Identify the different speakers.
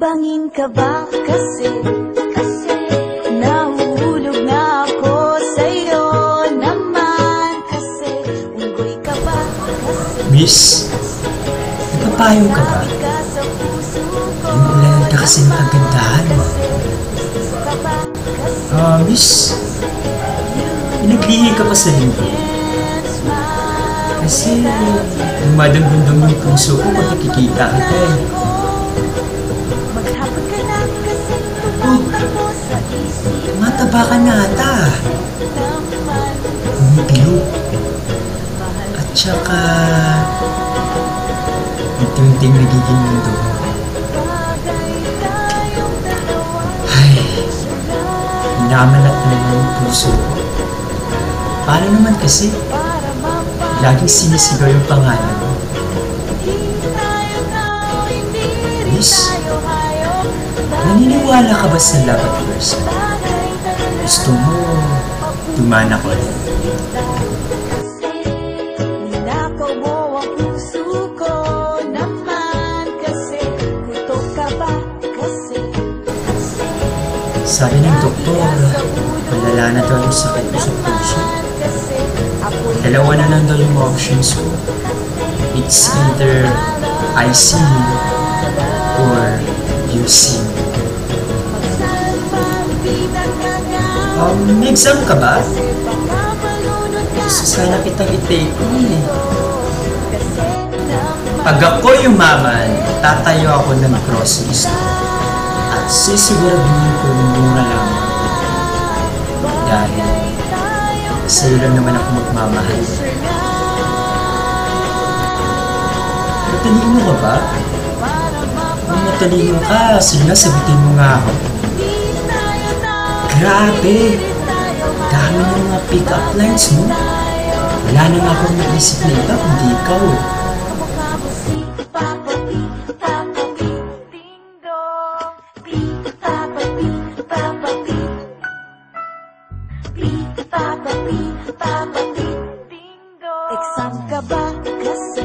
Speaker 1: Bangin ka ba kasi Kasi Nahuhulog na ako sa'yo naman Kasi Unggoy ka ba kasi
Speaker 2: Miss, nagpapayo ka ba?
Speaker 1: Marami ka
Speaker 2: kasi ng kagandahan mo. Ah, miss, pinaglihi ka pa sa linggo. Kasi dumadang-gundong yung puso ko pag nakikita kita eh.
Speaker 1: Isip
Speaker 2: Mataba ka na ata. Bumibilo. At saka, yung nagiging mundo
Speaker 1: dalawa
Speaker 2: Ay, hinamalat na naman yung puso ko. Paano naman kasi? Laging sinisigaw yung pangalan mo. Miss? Naniniwala ka ba sa love at first sight? Gusto mo, tumana ko rin.
Speaker 1: kasi Ninakaw mo ang puso ko naman Kasi kutok ka ba kasi
Speaker 2: Sabi ng doktor, malala na daw yung sakit ko sa puso. Dalawa na lang daw yung options ko. It's either I see you or you see me. Um, may exam ka ba? Sana kitang i-take on eh. Pag ako yumaman, tatayo ako ng grocery store. At sisiguraduhin ko yung mura lang. Dahil sa'yo lang naman ako magmamahal. Matalino ka ba? Kung matalino ka, sige na sagutin mo nga ako. Grabe! Dami ng mga pick-up lines mo. Wala na nga akong naisip na iba kundi ikaw.
Speaker 1: Exam ka ba kasi